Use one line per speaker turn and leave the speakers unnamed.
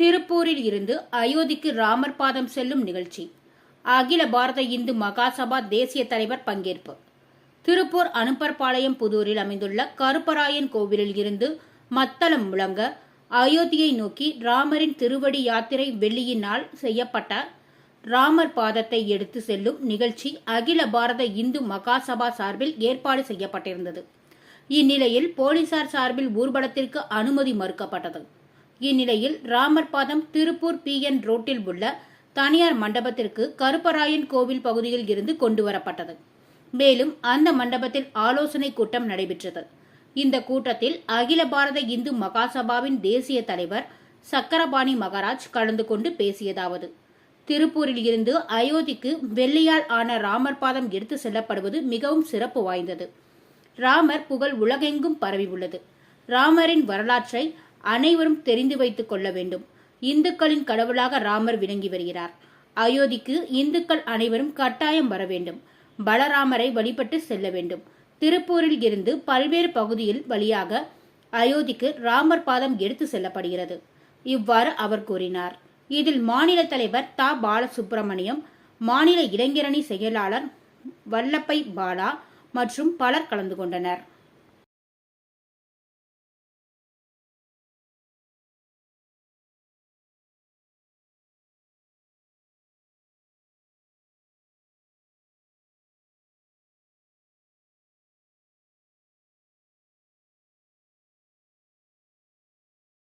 திருப்பூரில் இருந்து அயோத்திக்கு ராமர் பாதம் செல்லும் நிகழ்ச்சி. அகில பாரத இந்து மகாசபா தேசிய தலைவர் பங்கேற்பு. திருப்பூர் அனுப்பர்பாளையம் புதூரில் அமைந்துள்ள கருப்பராயன் கோவிலில் இருந்து மத்தளம் முழங்க அயோத்தியை நோக்கி ராமரின் திருவடி யாத்திரை வெள்ளியினால் செய்யப்பட்ட ராமர் பாதத்தை எடுத்து செல்லும் நிகழ்ச்சி அகில பாரத இந்து மகாசபா சார்பில் ஏற்பாடு செய்யப்பட்டிருந்தது. இந்நிலையில் போலீசார் சார்பில் ஊர்வலத்திற்கு அனுமதி மறுக்கப்பட்டது. இந்நிலையில் ராமர் பாதம் திருப்பூர் பி என் ரோட்டில் உள்ள தனியார் மண்டபத்திற்கு கருப்பராயன் கோவில் பகுதியில் இருந்து கொண்டு வரப்பட்டது. மேலும் அந்த மண்டபத்தில் ஆலோசனை கூட்டம் நடைபெற்றது. இந்த கூட்டத்தில் அகில பாரத இந்து மகாசபாவின் தேசிய தலைவர் சக்கரபாணி மகாராஜ் கலந்து கொண்டு பேசியதாவது. திருப்பூரில் இருந்து அயோத்திக்கு வெள்ளியால் ஆன ராமர் பாதம் எடுத்து செல்லப்படுவது மிகவும் சிறப்பு வாய்ந்தது. ராமர் புகழ் உலகெங்கும் பரவி உள்ளது ராமரின் வரலாற்றை அனைவரும் தெரிந்து வைத்துக் கொள்ள வேண்டும். இந்துக்களின் கடவுளாக ராமர் விளங்கி வருகிறார். அயோத்திக்கு இந்துக்கள் அனைவரும் கட்டாயம் வர வேண்டும். பலராமரை வழிபட்டு செல்ல வேண்டும். திருப்பூரில் இருந்து பல்வேறு பகுதியில் வழியாக அயோத்திக்கு ராமர் பாதம் எடுத்து செல்லப்படுகிறது. இவ்வாறு அவர் கூறினார். இதில் மாநில தலைவர் தா. பாலசுப்பிரமணியம் மாநில இளைஞரணி செயலாளர் வல்லப்பை பாலா மற்றும் பலர் கலந்து கொண்டனர்.